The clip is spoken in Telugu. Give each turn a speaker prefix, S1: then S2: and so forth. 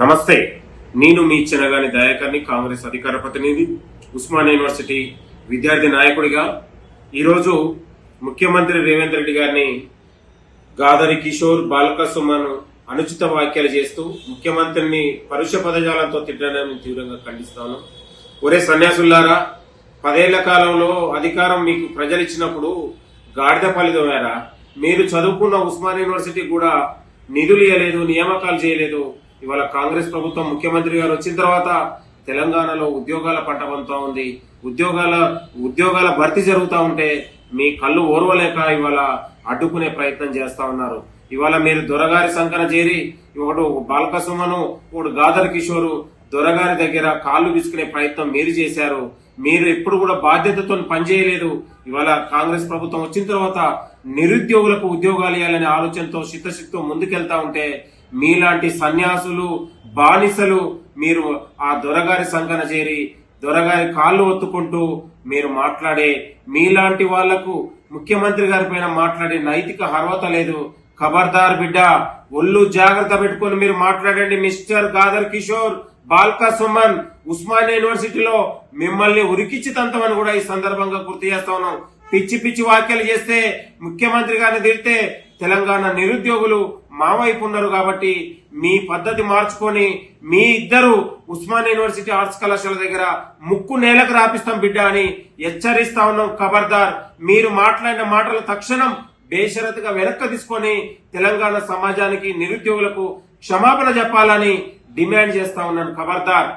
S1: నమస్తే నేను మీ చిన్నగాని దయాకర్ని కాంగ్రెస్ అధికార ప్రతినిధి ఉస్మాన్ యూనివర్సిటీ విద్యార్థి నాయకుడిగా. ఈరోజు ముఖ్యమంత్రి రేవంత్ రెడ్డి గారిని గాదరి కిషోర్ బాలక సుమన్ అనుచిత వ్యాఖ్యలు చేస్తూ ముఖ్యమంత్రిని పరుష పదజాలంతో తిట్టడాన్ని తీవ్రంగా ఖండిస్తాను. ఒరే సన్యాసులారా పదేళ్ళ కాలంలో అధికారం మీకు ప్రజలు ఇచ్చినప్పుడు గాడిద ఫలితమేరా? మీరు చదువుకున్న ఉస్మాన్ యూనివర్సిటీ కూడా నిధులు ఇవ్వలేదు నియామకాలు చేయలేదు. ఇవాళ కాంగ్రెస్ ప్రభుత్వం ముఖ్యమంత్రి గారు వచ్చిన తర్వాత తెలంగాణలో ఉద్యోగాల పంట ఉంది. ఉద్యోగాల ఉద్యోగాల భర్తీ జరుగుతూ ఉంటే మీ కళ్ళు ఓర్వలేక ఇవాళ అడ్డుకునే ప్రయత్నం చేస్తా ఉన్నారు. ఇవాళ మీరు దొరగారి సంకన చేరి ఒకడు బాలకసుమను ఒకడు గాదర్ కిషోరు దొరగారి దగ్గర కాళ్ళు విసుకునే ప్రయత్నం మీరు చేశారు. మీరు ఎప్పుడు కూడా బాధ్యతతో పనిచేయలేదు. ఇవాళ కాంగ్రెస్ ప్రభుత్వం వచ్చిన తర్వాత నిరుద్యోగులకు ఉద్యోగాలు ఇవ్వాలనే ఆలోచనతో చిత్తశక్తితో ముందుకెళ్తా ఉంటే మీలాంటి సన్యాసులు బానిసలు మీరు ఆ దొరగారి సంఘన చేరి దొరగారి కాళ్ళు ఒత్తుకుంటూ మీరు మాట్లాడే మీలాంటి వాళ్ళకు ముఖ్యమంత్రి గారి పైన మాట్లాడే నైతిక అర్హత లేదు. ఖబర్దార్ బిడ్డ ఒళ్ళు జాగ్రత్త పెట్టుకొని మీరు మాట్లాడండి. మిస్టర్ గాదర్ కిషోర్ బాల్కా సుమన్ ఉస్మానియా యూనివర్సిటీలో మిమ్మల్ని ఉరికిచ్చి తంతమని కూడా ఈ సందర్భంగా గుర్తు చేస్తా ఉన్నాం. పిచ్చి పిచ్చి వ్యాఖ్యలు చేస్తే ముఖ్యమంత్రి గారిని తిడితే తెలంగాణ నిరుద్యోగులు మా వైపు ఉన్నారు కాబట్టి మీ పద్ధతి మార్చుకొని మీ ఇద్దరు ఉస్మాన్ యూనివర్సిటీ ఆర్ట్స్ కళాశాల దగ్గర ముక్కు నేలకు రాపిస్తాం బిడ్డ అని హెచ్చరిస్తా ఉన్నాం. ఖబర్దార్ మీరు మాట్లాడిన మాటలు తక్షణం బేషరతుగా వెనక్కి తీసుకొని తెలంగాణ సమాజానికి నిరుద్యోగులకు క్షమాపణ చెప్పాలని డిమాండ్ చేస్తా ఉన్నాను ఖబర్దార్.